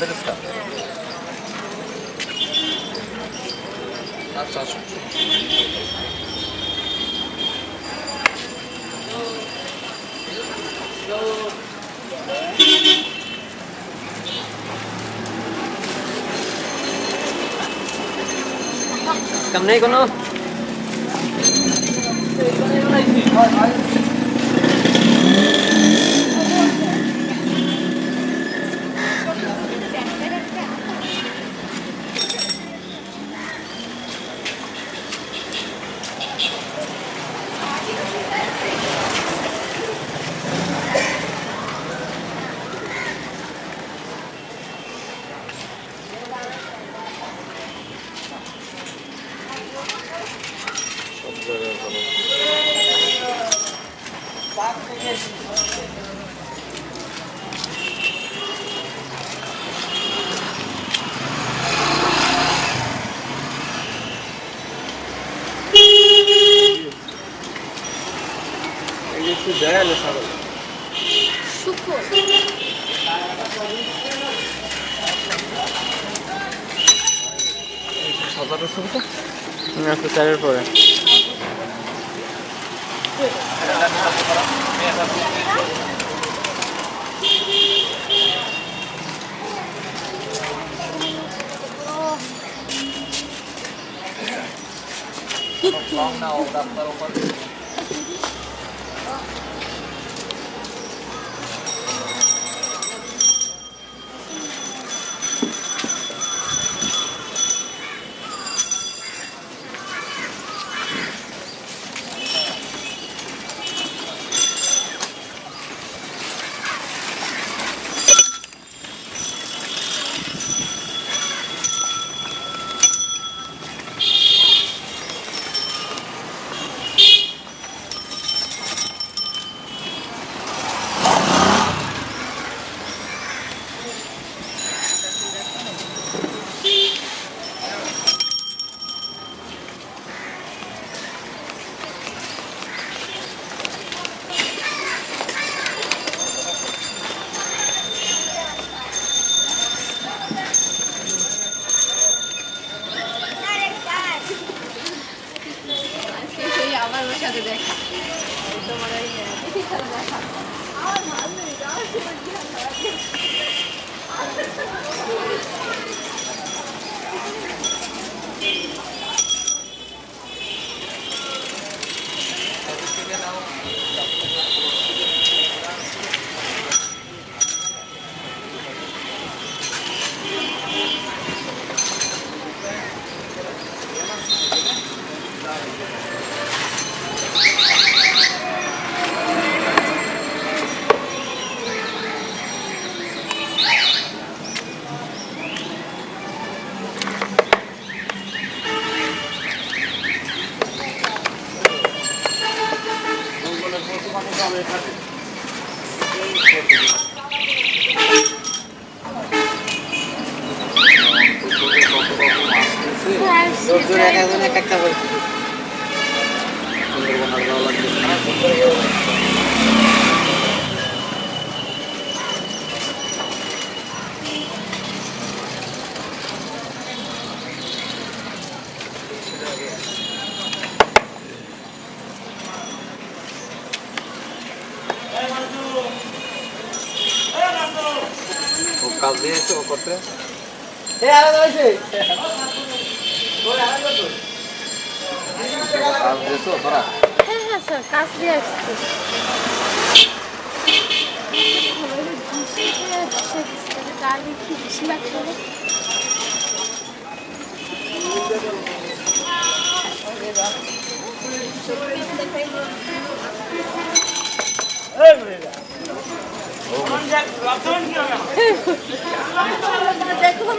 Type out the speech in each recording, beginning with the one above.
壁ですからねあチャーシュー cầm này con ơi Hãy subscribe cho kênh Ghiền Mì Gõ Để không bỏ lỡ những video hấp dẫn একটু চারের পরে না ও রাস্তার উপর আজকে কাজ দিয়েছে ও করতে? এ আলাদা হয়েছে। হ্যাঁ হ্যাঁ স্যার কাজ দিয়ে আসছি কি বেশি লাগছে দেখুন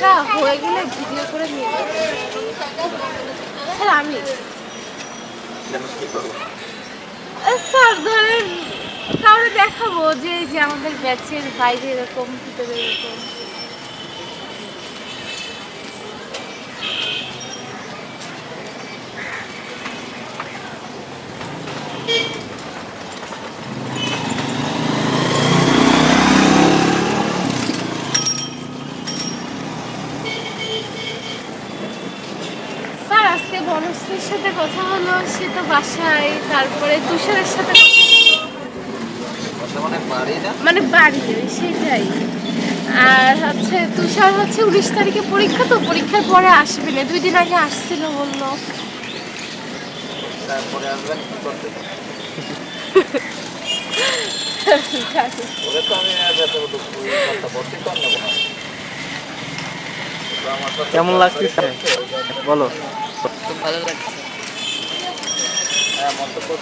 পুরোটা হয়ে গেলে ভিডিও করে নিয়ে। স্যার, আমি স্যার, ধরেন, কাউরে দেখাবো যে যে আমাদের ব্যাচের বাইরে এরকম, ভিতরে এরকম স্যার আজকে বনশ্রীর সাথে কথা হলো সে তো বাসায় তারপরে তুষারের সাথে কথা মানে মানে বাড়ি সেটাই। আর হচ্ছে তুষার হচ্ছে উনিশ তারিখে পরীক্ষা তো পরীক্ষার পরে আসবে না দুই দিন আগে আসছিল বলল। কেমন লাগছে বলো। ভালো লাগছে। হ্যাঁ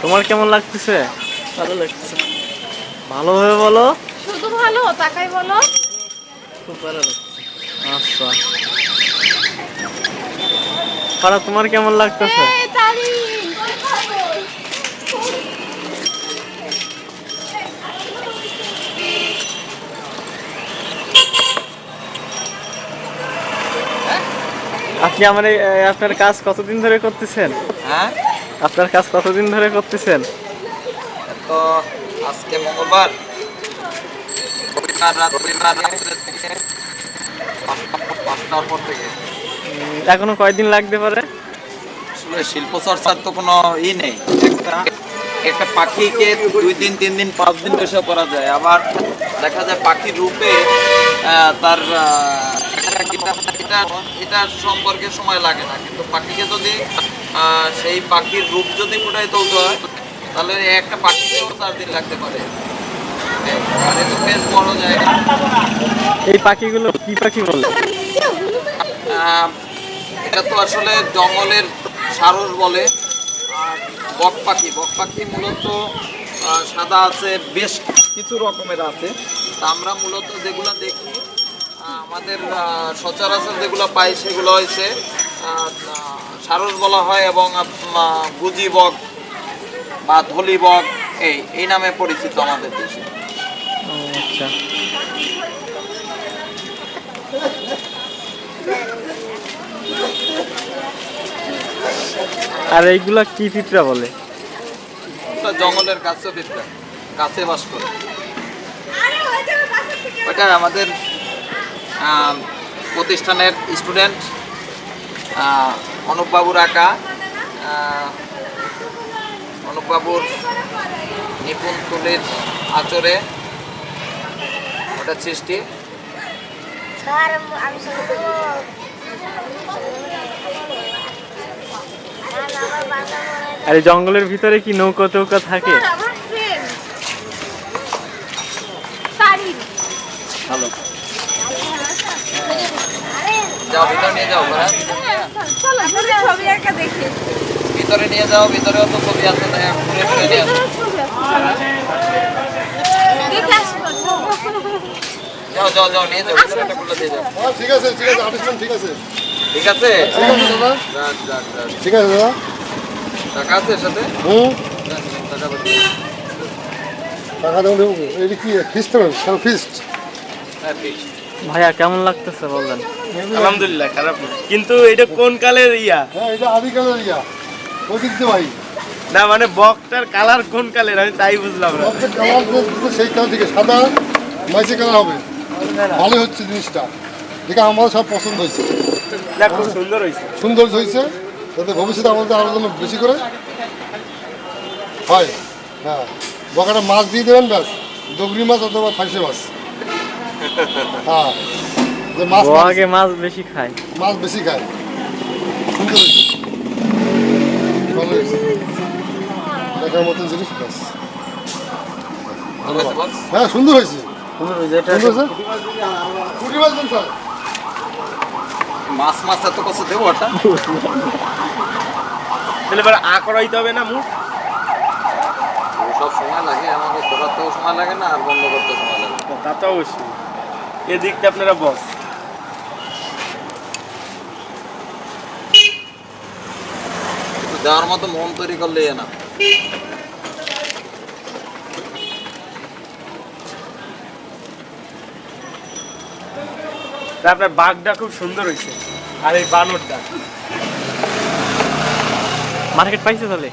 তোমার কেমন লাগতেছে? ভালো লাগছে। ভালোভাবে বলো। শুধু ভালো তাকাই বলো। খুব ভালো লাগছে। আচ্ছা। তোমার কেমন লাগতেছে এই তারি আপনি আমার আপনার কাজ কতদিন ধরে করতেছেন? হ্যাঁ? আপনার কাজ কতদিন ধরে করতেছেন? তো আজকে মঙ্গলবার। এখনও কয়দিন লাগতে পারে? শিল্প চর্চার তো কোনো ই নেই। একটা একটা পাখিকে দুই দিন তিন দিন পাঁচ দিন বসে করা যায়। আবার দেখা যায় পাখির রূপে তার এটা- এটা- এটা সম্পর্কে সময় লাগে না। কিন্তু পাখিকে যদি সেই পাখির রূপ যদি ফুটাই তুলতে হয় তাহলে একটা পাখিকেও চার দিন লাগতে পারে। বেশ বড় জায়গা। এই পাখিগুলো কি পাখি বলে? এটা তো আসলে জঙ্গলের সারস বলে আর বক পাখি। বক পাখি মূলত সাদা আছে বেশ কিছু রকমের আছে। তা আমরা মূলত যেগুলো দেখি আমাদের সচরাচর যেগুলো পাই সেগুলো হয়েছে সারস বলা হয় এবং গুজি বক বা ধলি বক এই এই নামে পরিচিত আমাদের দেশে। আচ্ছা। আর এইগুলা কি পিঁপড়া বলে? জঙ্গলের কাছে বিদ্যা কাছে বাস করে। ওটা আমাদের প্রতিষ্ঠানের স্টুডেন্ট অনুপবাবুর আঁকা অনুপবাবুর নিপুণ তুলির আচরে ওটা সৃষ্টি। আর এই জঙ্গলের ভিতরে কি নৌকা টৌকা থাকে? ভালো। যাও ভিতরে নিয়ে যাও ঘোরা ছবি একা দেখে। ভিতরে নিয়ে যাও ভিতরেও তো ছবি আছে ঘুরে ঘুরে নিয়ে যাও যাও যাও নিয়ে যাও ভিতরে একটা খুলে দিয়ে যাও। হ্যাঁ, ঠিক আছে ঠিক আছে আর্টিস্ট ঠিক আছে। ঠিক আছে? ঠিক আছে দাদা? টাকা আছে সাথে? হুম? টাকা পাচ্ছি। টাকা দেবো দেবো এটা কি ফিস্ট ফিস্ট হ্যাঁ ঠিক ভাইয়া কেমন লাগতেছে বললেন আলহামদুলিল্লাহ খারাপ না। কিন্তু এটা কোন কালের ইয়া? হ্যাঁ এটা আদিকালের ইয়া। ঐতিহ্য ভাই। না মানে বকটার কালার কোন কালের? আমি তাই বুঝলাম না। সবচেয়ে কালার সেই কালার থেকে সাদা মাইসে কালার হবে। ভালো হচ্ছে জিনিসটা। এটা আমার সব পছন্দ হয়েছে। না খুব সুন্দর হয়েছে। সুন্দর হয়েছে। যাতে ভবিষ্যতে আমাদের আরও যেন বেশি করে হয়। হ্যাঁ। বকাটা মাছ দিয়ে দেবেন ব্যাস। দগরি মাছ অথবা ফাঁসি মাছ। হ্যাঁ। যে মাছ গোয়াকে মাছ বেশি খায়। মাছ বেশি খায়। সুন্দর ভালো দেখার মতন জিনিস বস হ্যাঁ সুন্দর হয়েছে। সুন্দর হয়েছে পুঁটি মাছ স্যার। মাছ মাছ এত কষ্ট দেবো ওটা? তাহলে এবার আ করাইতে হবে না মুখ? সব সময় লাগে আমাকে করাতেও সময় লাগে না আর বন্ধ করতেও সময় লাগে তা তো অবশ্যই। এদিকটা আপনারা বস। দেওয়ার মতো মন তৈরি করলেই না। আপনার বাঘটা খুব সুন্দর হয়েছে আর এই বানরটা। মার্কেট পাইছে তাহলে?